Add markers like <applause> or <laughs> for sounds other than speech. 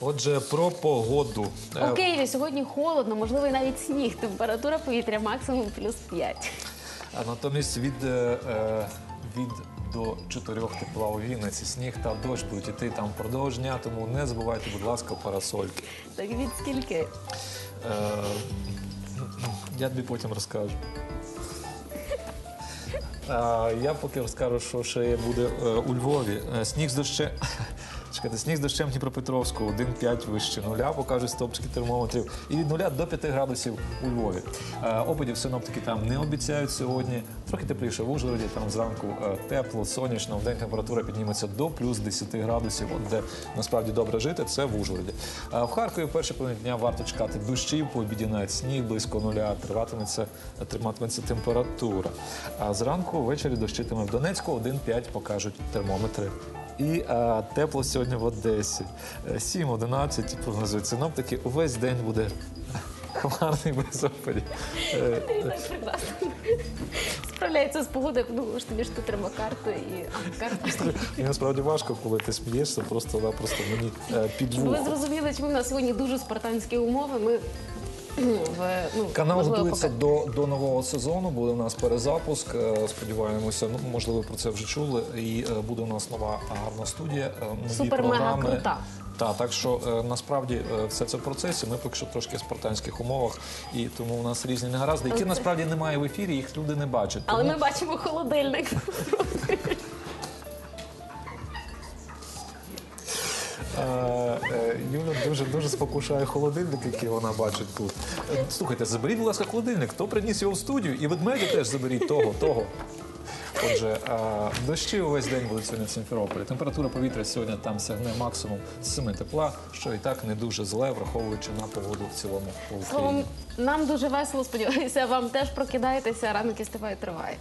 Отже, про погоду. Е, У Києві сьогодні холодно, можливо, і навіть сніг. Температура повітря максимум плюс 5. А натомість від, е, е, від до 4 тепла у Вінниці сніг та дощ будуть іти там впродовж дня, тому не забувайте, будь ласка, парасольки. Так від скільки? Е, я тобі потім розкажу. <laughs> Я поки розкажу, що ще буде е, у Львові. Е, Сніг з дощем. Чекайте, сніг з дощем Дніпропетровську 1,5 вище нуля, покажуть стопчики термометрів. І від нуля до 5 градусів у Львові. Е, Опадів синоптики там не обіцяють сьогодні. Трохи тепліше в Ужгороді, там зранку е, тепло, сонячно. В день температура підніметься до плюс 10 градусів. От де насправді добре жити, це в Ужгороді. А в Харкові перші половині дня варто чекати дощів, по обіді навіть сніг близько нуля, триватиметься, триматиметься температура. А зранку ввечері дощитиме в Донецьку 1,5 покажуть термометри. І а, тепло сьогодні в Одесі. Е, 7-11 прогнозують синоптики. Увесь день буде <laughs> хмарний без опадів. Е. Справляється з погодою, подумала, що тобі ж тут треба карту і карту. Мені насправді важко, коли ти смієшся, просто просто мені е, під Щоб ви зрозуміли, чому в нас сьогодні дуже спартанські умови. Ми в ну, Канал можливо, готується поки- до, до нового сезону. Буде у нас перезапуск. Е, Сподіваємося, ну можливо, про це вже чули. І е, буде у нас нова гарна студія. е, нові Супер-мега програми. крута. Так, так що е, насправді е, все це в процесі. Ми поки що трошки в спартанських умовах, і тому у нас різні негаразди, які насправді немає в ефірі, їх люди не бачать. Але ми бачимо холодильник. <laughs> Юля дуже дуже спокушає холодильник, який вона бачить тут. Е, Слухайте, заберіть, будь ласка, холодильник. Хто приніс його в студію? І ведмедя теж заберіть того, того. Отже, е, дощі увесь день будуть сьогодні в Сімферополі. Температура повітря сьогодні там сягне максимум 7 тепла, що і так не дуже зле, враховуючи на погоду в цілому Україні. Словом, нам дуже весело, сподіваюся, вам теж прокидаєтеся, ранок і триває.